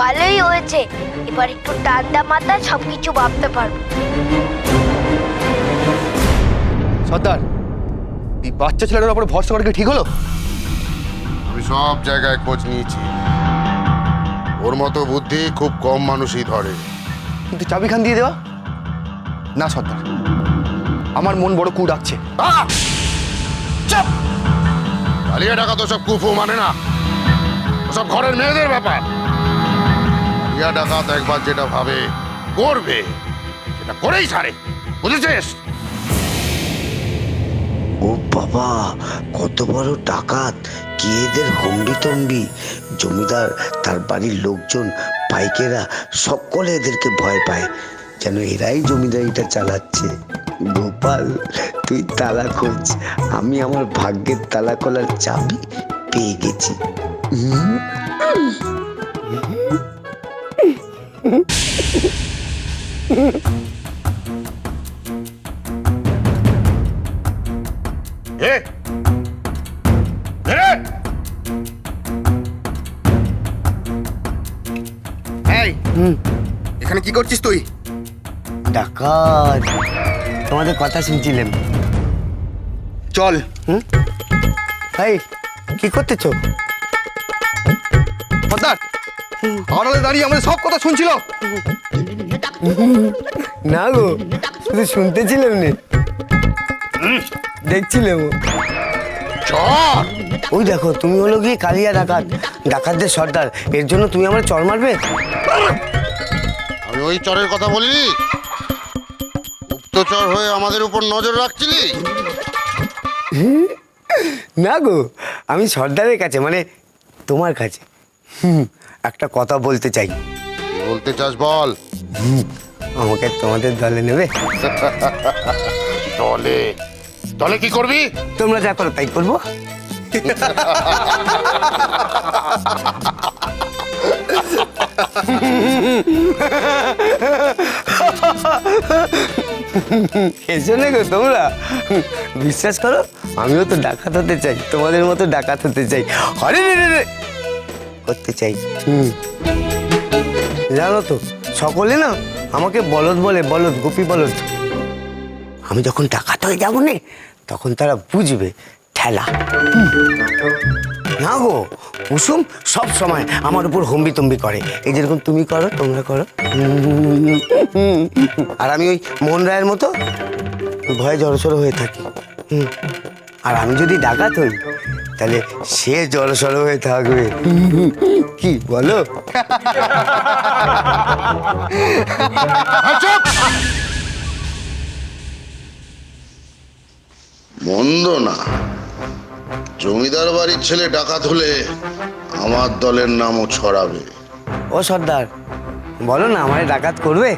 ভালোই হয়েছে। এবার একটু ঠান্ডা মাথায় সবকিছু ভাবতে পারব। সর্দার এই বাচ্চা ছেলেটার উপরে ভরসা করে কি ঠিক হলো? আমি সব জায়গায় খোঁজ নিয়েছি। ওর মতো বুদ্ধি খুব কম মানুষই ধরে। কিন্তু চাবি খান দিয়ে দেওয়া? না সর্দার। আমার মন বড় কু ডাকছে। পালিয়ে টাকা তো সব কুফু মানে না। সব ঘরের মেয়েদের ব্যাপার। পালিয়া ডাকাত একবার যেটা ভাবে, করবে। সেটা করেই ছাড়ে। বুঝেছিস? ও বাবা, কত বড় ডাকাত। কি এদের হম্বি তম্বি জমিদার, তার বাড়ির লোকজন, পাইকেরা, সকলে এদেরকে ভয় পায়। যেন এরাই জমিদারিটা চালাচ্ছে। গোপাল, তুই তালা খোঁজ। আমি আমার ভাগ্যের তালা খোলার চাবি পেয়ে গেছি। এ এ! এখানে কি করছিস তুই? ডাকাত। তোমাদের কথা শুনছিলাম। চল। ভাই কি করতেছো? সর্দার আড়ালে দাঁড়িয়ে আমাদের সব কথা শুনছিল? না গো শুধু শুনতেছিলাম নে। দেখছিলাম ওই দেখো তুমি হলো গিয়ে কালিয়া ডাকাত। ডাকাতদের সর্দার। এর জন্য তুমি আমার চর মারবে? আমি ওই চরের কথা বলিনি। গুপ্তচর হয়ে আমাদের উপর নজর রাখছিলি? না গো আমি সর্দারের কাছে মানে তোমার কাছে। হুম, একটা কথা বলতে চাই। বলতে চাস বল। আমাকে তোমাদের দলে নেবে? দলে? দলে কি করবি? তোমরা যা করো তাই করব। এসো না গো তোমরা বিশ্বাস করো আমিও তো ডাকাত হতে চাই তোমাদের মতো ডাকাত হতে চাই। আরে রে রে রে করতে চাই। হুম। জানো তো, সকলে না আমাকে বলদ বলে, বলদ, গোপী বলদ। আমি যখন ডাকাত হয়ে যাব না, তখন তারা বুঝবে, ঠেলা। না গো, কুসুম সব সময় আমার উপর হম্বি তম্বি করে। এই যেরকম তুমি করো, তোমরা করো। আর আমি ওই মোহন রায়ের মতো, ভয়ে জড়সড় হয়ে থাকি। আর আমি যদি ডাকাত হই তাহলে সে জড়সড় হয়ে থাকবে। কি বলো! মন্দ না। জমিদার বাড়ির ছেলে ডাকাত হলে আমার দলের নামও ছড়াবে। ও সর্দার বলো না আমার ডাকাত করবে?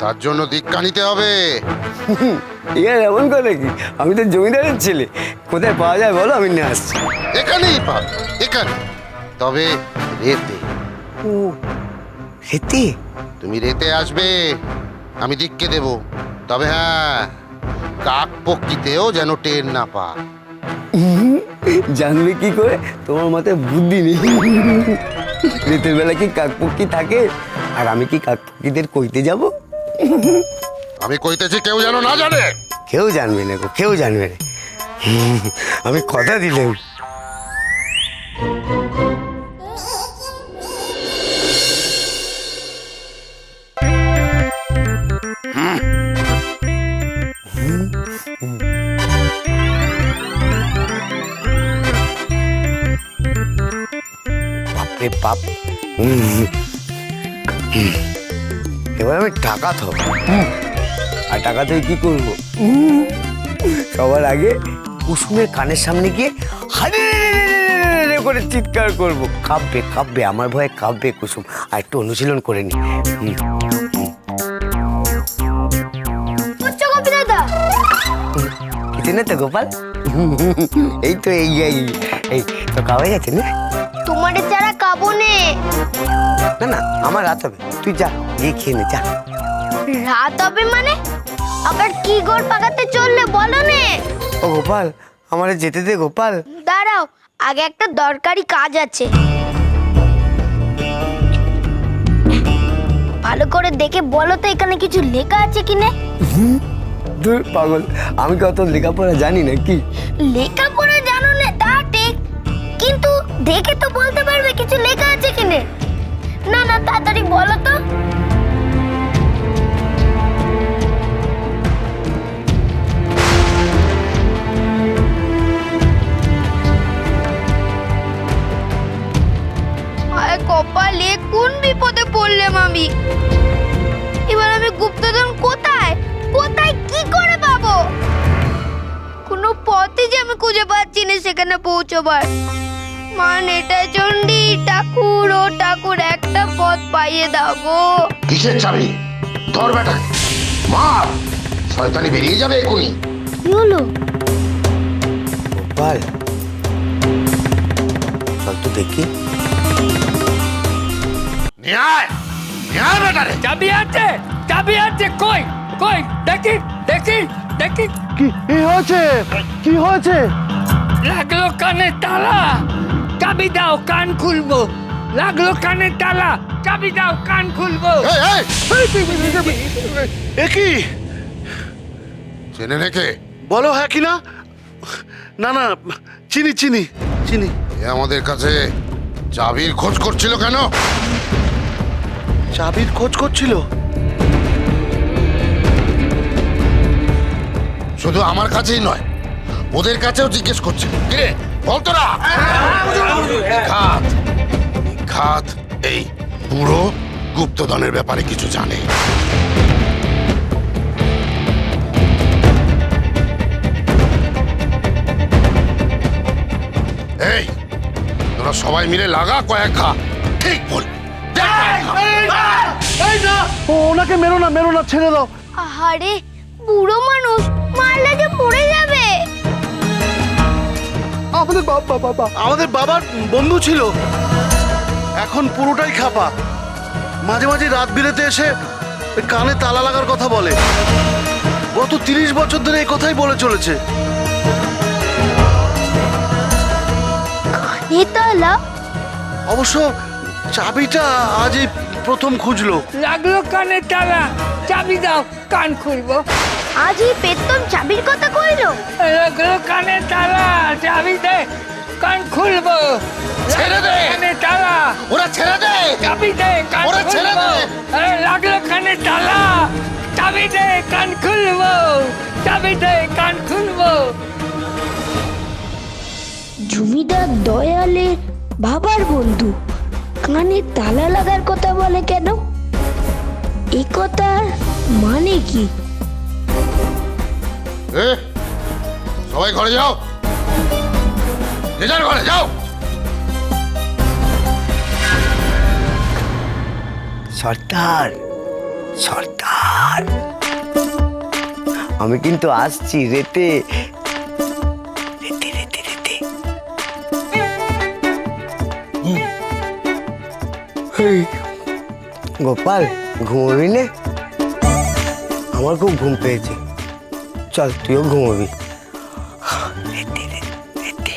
তার জন্য দীক্ষা নিতে হবে। ইয়ে এমন করে কি? আমি তো জমিদারের ছেলে। কোথায় পাওয়া যায় বলো? আমি নিয়ে আসছি। এখানেই পাবে এখানে। তবে রেতে। ও হেতি তুমি রেতে আসবে আমি দিককে দেব। তবে হ্যাঁ কাক পক্ষিতেও যেন টের না পা জানবে কি করে? তোমার মাথায় বুদ্ধি নেই। রাতের বেলা কি কাকপক্ষী থাকে? আর আমি কি কাকপক্ষীদের কইতে যাব? আমি কইতেছি কেউ যেন না জানে। কেউ জানবে না গো কেউ জানবে না। আমি কথা দিলাম। হুম। হুম। এবার আমি টাকা থব। আর টাকা থেকে কি করব? সবার আগে কুসুমের কানের সামনে গিয়ে হারে করে চিৎকার করব কাঁপবে কাঁপবে আমার ভয়ে কাঁপবে কুসুম আর একটু অনুশীলন করে নি না তো গোপাল এই তো এই এই তো খাওয়া গেছে না? নে না আমার রাত হবে। তুই যা গিয়ে খেয়ে নে যা। রাত হবে মানে? আবার কি গোল পাকাতে চললে বলো নে। ও গোপাল আমার যেতে দে গোপাল। দাঁড়াও আগে একটা দরকারি কাজ আছে। ভালো করে দেখে বলো তো এখানে কিছু লেখা আছে কিনে দূর পাগল। আমি কত লেখাপড়া জানি না কি লেখাপড়া জানো দেখে তো বলতে পারবে কিছু লেখা আছে কিনে। না না, তাড়াতাড়ি বলো তো। কপালে কোন বিপদে পড়লাম আমি? এবার আমি গুপ্তধন কোথায়? কোথায় কি করে পাবো? কোনো পথই যে আমি খুঁজে পাচ্ছি না সেখানে পৌঁছবার। মা নেটা চণ্ডী ঠাকুর ও ঠাকুর একটা পথ পাইয়ে দাও গো। কিসের চাবি? ধর বেটা। মার। শয়তানি বেরিয়ে যাবে এখনই কি হলো? গোপাল চল তো দেখি। নিয়ে আয়। নিয়ে আয় বেটা রে। চাবি আছে চাবি আছে কই কই দেখি দেখি দেখি। কি কি হয়েছে? কি হয়েছে? লাগল কানে তালা। চাবি দাও কান খুলবো। লাগল কানে তালা চাবি দাও কান খুলবো। এই, এই, এ কি? চেনে রেখে বলো হ্যাঁ কি না? না না চিনি চিনি চিনি। এ আমাদের কাছে চাবির খোঁজ করছিল কেন? চাবির খোঁজ করছিল? শুধু আমার কাছেই নয় ওদের কাছেও জিজ্ঞেস করছে কিরে বলতো না ঘাত ঘাত এই পুরো গুপ্তধনের ব্যাপারে কিছু জানে। এই তোরা সবাই মিলে লাগা কয়েক খা। ঠিক বল। ওনাকে মেরো না মেরো না ছেড়ে দাও। আহারে বুড়ো মানুষ মারলে যে মরে যাবে আমাদের বাবা বাবা আমাদের বাবার বন্ধু ছিল। এখন পুরোটাই খাপা। মাঝে মাঝে রাত বিরেতে এসে কানে তালা লাগার কথা বলে। গত তিরিশ বছর ধরে এই কথাই বলে চলেছে। নেতালা অবশ্য চাবিটা আজই প্রথম খুঁজলো। লাগল কানে তালা। চাবি দাও কান খুলবো। আজ এই পেতন চাবির কথা কইলো? লাগল কানে তালা চাবি দে কান খুলবো। ছেড়ে দে। কানে তালা। ওরা ছেড়ে দে। চাবি দে কান ওরে ছেড়ে দে। আরে লাগল কানে তালা। চাবি দে কান খুলবো। চাবি দে কান খুলবো। জমিদার দয়ালের বাবার বন্ধু কানে তালা লাগার কথা বলে কেন? এ কথার মানে কি? সবাই ঘরে যাও। যে যার ঘরে যাও। সর্দার সর্দার। আমি কিন্তু আসছি রেতে। রেতে রেতে রেতে। গোপাল, ঘুমোবি না? আমার খুব ঘুম পেয়েছে। চল তুইও ঘুমোবি রেতে রে, রেতে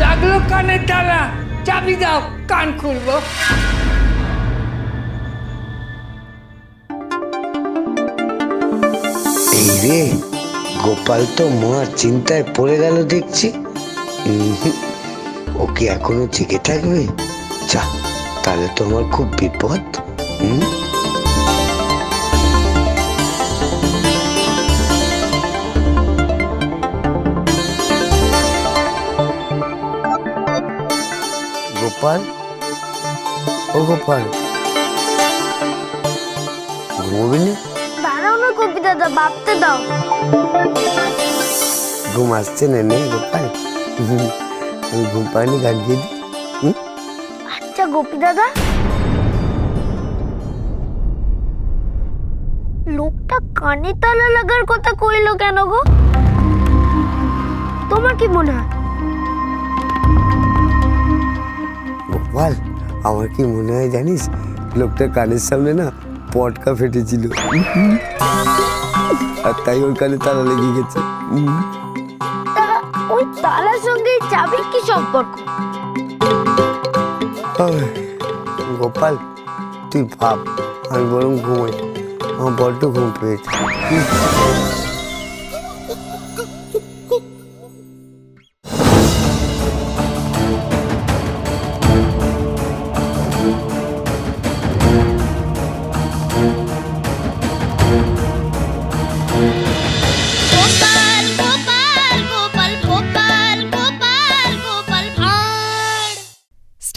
লাগল কানে তালা চাবি দাও কান খুলবো গোপাল তো মহা চিন্তায় পড়ে গেল দেখছি। ও কি এখনও জেগে থাকবে? যা, তাহলে তো আমার খুব বিপদ। হুম? গোপাল? ও গোপাল। কপি দাদা ভাবতে দাও। ঘুম আসছে না নে গোপাল? আমি ঘুম পাইনি গান দিয়ে দিই আচ্ছা গোপী দাদা। লোকটা কানে তালা লাগার কথা কইলো কেন গো? তোমার কি মনে হয়? আমার কি মনে হয় জানিস? লোকটা কানের সামনে না পটকা ফেটেছিল। আর তাই ওর কানে তালা লেগে গেছে। ওই তালার সঙ্গে চাবির কি সম্পর্ক? গোপাল তুই ভাব আমি বরং ঘুমাই। আমার বড্ড ঘুম পেয়েছে।